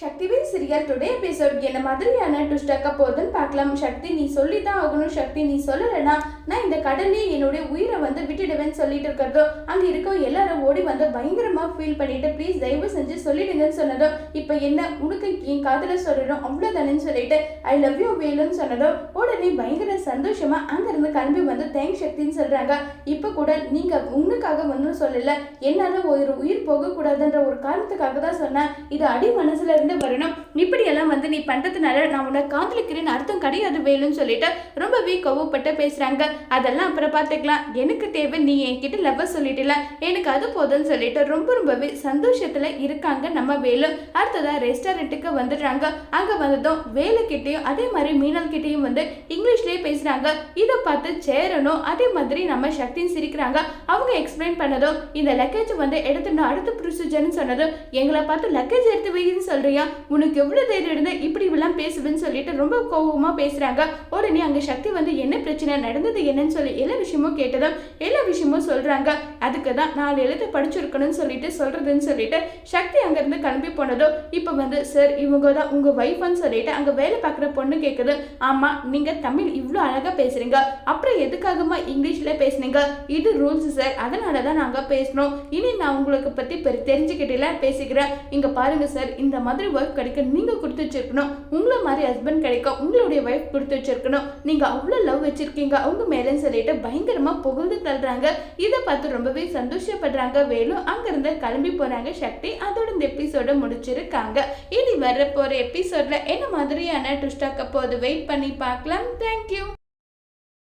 Sakthivel serial today episode என்ன மாதிரியான ட்விஸ்டாக்க போகுதுன்னு பார்க்கலாம். சக்தி நீ சொல்லி தான் ஆகணும். சக்தி நீ சொல்லலைன்னா நான் இந்த கடல்லே என்னுடைய உயிரை வந்து விட்டுடுவேன்னு சொல்லிட்டு இருக்கிறதோ. அங்கே இருக்க எல்லாரும் ஓடி வந்து பயங்கரமா ஃபீல் பண்ணிட்டு ப்ளீஸ் தயவு செஞ்சு சொல்லிடுங்கன்னு சொன்னதோ இப்போ என்ன உனக்கு என் காதல சொல்லணும் அவ்வளோதானேன்னு சொல்லிட்டு ஐ லவ் யூ வேலுன்னு சொன்னதோ உடனே பயங்கர சந்தோஷமா அங்கிருந்து கிளம்பி வந்து தேங்க் சக்தின்னு சொல்றாங்க. இப்போ கூட நீங்க உனக்காக ஒன்றும் சொல்லல. என்னால ஒரு உயிர் போகக்கூடாதுன்ற ஒரு காரணத்துக்காக தான் சொன்னேன். இது அடி மனசுல இருந்து வரணும். இப்படியெல்லாம் வந்து நீ பண்ணுறதுனால நான் உன்னை காதலிக்கிறேன்னு அர்த்தம் கிடையாது வேலுன்னு சொல்லிட்டு ரொம்பவே கோவப்பட்டு பேசுகிறாங்க அதெல்லாம் அப்புறம் பார்த்துக்கலாம். எனக்கு தேவை நீ என்கிட்ட லவ் சொல்லிட்டல எனக்கு அது போதும்னு சொல்லிட்டு ரொம்ப ரொம்பவே சந்தோஷத்தில் இருக்காங்க நம்ம வேலு. அடுத்ததாக ரெஸ்டாரண்ட்டுக்கு வந்துடுறாங்க. அங்கே வந்ததும் வேலைக்கிட்டேயும் அதே மாதிரி மீனல் கிட்டேயும் வந்து இங்கிலீஷ்லயே பேசுகிறாங்க இதை பார்த்து சேரணும் அதே மாதிரி நம்ம சக்தியும் சிரிக்கிறாங்க. அவங்க எக்ஸ்பிளைன் பண்ணதும் இந்த லக்கேஜ் வந்து எடுத்துடணும் அடுத்த ப்ரொசீஜர்னு சொன்னதும் எங்களை பார்த்து லக்கேஜ் எடுத்து வைன்னு சொல்கிறியா உனக்கு எவ்வளோ தைரியம் இருந்து இப்படி இப்படிலாம் பேசுவேன்னு சொல்லிட்டு ரொம்ப கோபமாக பேசுகிறாங்க உடனே அங்கே சக்தி வந்து என்ன பிரச்சனை? நடந்தது என்னன்னு சொல்லி எல்லா விஷயமும் கேட்டதும் எல்லா விஷயமும் சொல்கிறாங்க அதுக்கு தான் நாலு எழுத்து படிச்சிருக்கணும்னு சொல்லிட்டு சொல்கிறதுன்னு சொல்லிட்டு சக்தி அங்கேருந்து கிளம்பி போனதோ இப்போ வந்து சார் இவங்க தான் உங்கள் ஒய்ஃப்னு சொல்லிட்டு அங்கே வேலை பார்க்குற பொண்ணு கேட்குது ஆமாம் நீங்கள் தமிழ் இவ்வளோ அழகாக பேசுகிறீங்க அப்புறம் எதுக்காகமா இங்கிலீஷில் பேசுனீங்க? இது ரூல்ஸ் சார் அதனால தான் நாங்கள் பேசணும் இனி நான் உங்களுக்கு பற்றி பெரு தெரிஞ்சுக்கிட்டே பேசிக்கிறேன். இங்கே பாருங்கள் சார் இந்த மாதிரி ஒர்க் கிடைக்க நீங்கள் கொடுத்து வச்சிருக்கணும். உங்களை மாதிரி ஹஸ்பண்ட் கிடைக்க உங்களுடைய ஒய்ஃப் கொடுத்து வச்சிருக்கணும். நீங்க அவ்வளோ லவ் வச்சிருக்கீங்க. அவங்க மேலேன்னு சொல்லிட்டு பயங்கரமா புகழ்ந்து தள்ளுறாங்க. இதை பார்த்து ரொம்பவே சந்தோஷப்படுறாங்க. வேலும் அங்கிருந்து கிளம்பி போறாங்க. சக்தி அதோட இந்த எபிசோட முடிச்சிருக்காங்க. இனி வர போற எபிசோட்ல என்ன மாதிரியான ட்விஸ்டாக்க போது வெயிட் பண்ணி பார்க்கலாம். தேங்க்யூ